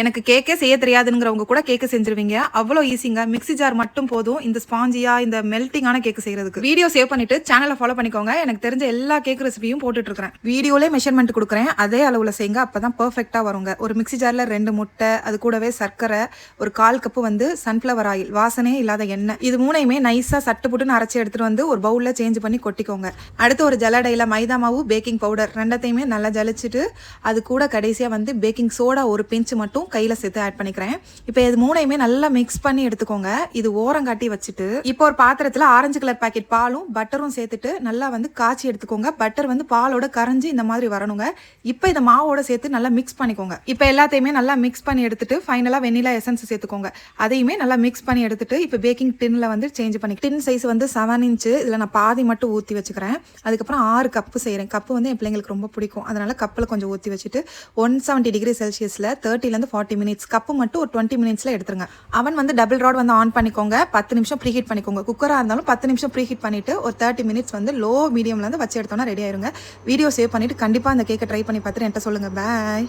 எனக்கு கேக்கே செய்ய தெரியாதுங்கிறவங்க கூட கேக்கு செஞ்சிருவீங்க. அவ்வளோ ஈஸிங்க மிக்ஸி ஜார் மட்டும் போதும். இந்த ஸ்பாஞ்சியா இந்த மெல்ட்டிங்கான கேக்கு செய்யறதுக்கு. வீடியோ சேவ் பண்ணிட்டு சேனலை ஃபாலோ பண்ணிக்கோங்க. எனக்கு தெரிஞ்ச எல்லா கேக் ரெசிபியும் போட்டுட்டு இருக்கிறேன். வீடியோலே மெஷர்மெண்ட் கொடுக்குறேன். அதே அளவுல செய்யுங்க அப்பதான் பெர்ஃபெக்ட்டா வருங்க. ஒரு மிக்ஸி ஜார்ல ரெண்டு முட்டை அது கூடவே சர்க்கரை ஒரு கால் கப்பு வந்து சன்ஃப்ளவர் ஆயில் வாசனையே இல்லாத எண்ணெய். இது மூணையுமே நைஸா சட்டு புட்டுன்னு அரைச்சி எடுத்துட்டு வந்து ஒரு பவுல்ல சேஞ்ச் பண்ணி கொட்டிக்கோங்க. அடுத்து ஒரு ஜலடையில மைதா மாவு பேக்கிங் பவுடர் ரெண்டத்தையுமே நல்லா ஜலிச்சுட்டு அது கூட கடைசியா வந்து பேக்கிங் சோடா ஒரு பிஞ்சு மட்டும் கையில் சேர்த்து ஆட் பண்ணிக்கிறேன். இப்போ இது மூணையுமே நல்லா மிக்ஸ் பண்ணி எடுத்துக்கோங்க. இது ஓரம் காட்டி வச்சுட்டு இப்போ ஒரு பாத்திரத்தில் ஆரஞ்சு கலர் பாக்கெட் பாலும் பட்டரும் சேர்த்துட்டு நல்லா வந்து காய்ச்சி எடுத்துக்கோங்க. பட்டர் வந்து பாலோட கரைஞ்சி இந்த மாதிரி வரணுங்க. இப்போ இதை மாவோட சேர்த்து நல்லா மிக்ஸ் பண்ணிக்கோங்க. இப்போ எல்லாத்தையுமே நல்லா மிக்ஸ் பண்ணி எடுத்துட்டு ஃபைனலாக வெண்ணிலா எசன்ஸ் சேர்த்துக்கோங்க. அதையுமே நல்லா மிக்ஸ் பண்ணி எடுத்துட்டு இப்போ பேக்கிங் டின்ல வந்து சேஞ்ச் பண்ணி டின் சைஸ் வந்து செவன் இன்ச்சு இதில் நான் பாதி மட்டும் ஊற்றி வச்சுக்கிறேன். அதுக்கப்புறம் ஆறு கப்பு செய்கிறேன் கப்பு வந்து என் பிள்ளைங்களுக்கு ரொம்ப பிடிக்கும். அதனால கப்பில் கொஞ்சம் ஊற்றி வச்சுட்டு ஒன் செவன்ட்டி டிகிரி செல்சியஸில் தேர்ட்டிலேருந்து ஃபார்ட்டி மினிட்ஸ் கப்பு மட்டும் ஒரு டுவெண்ட்டி மினிட்ஸில் எடுத்துருங்க. அவன் வந்து டபுள் ராட் வந்து ஆன் பண்ணிக்கோங்க. பத்து நிமிஷம் ப்ரீ ஹீட் பண்ணிக்கோங்க குக்கராக இருந்தாலும் பத்து நிமிஷம் ப்ரீ ஹீட் பண்ணிட்டு ஒரு தேர்ட்டி மினிட்ஸ் வந்து லோ மீடியம்லருந்து வச்சு எடுத்தோன்னா ரெடி ஆயிருங்க. வீடியோ சேவ் பண்ணிவிட்டு கண்டிப்பாக அந்த கேக்கை ட்ரை பண்ணி பார்த்துட்டு என்கிட்ட சொல்லுங்கள் பாய்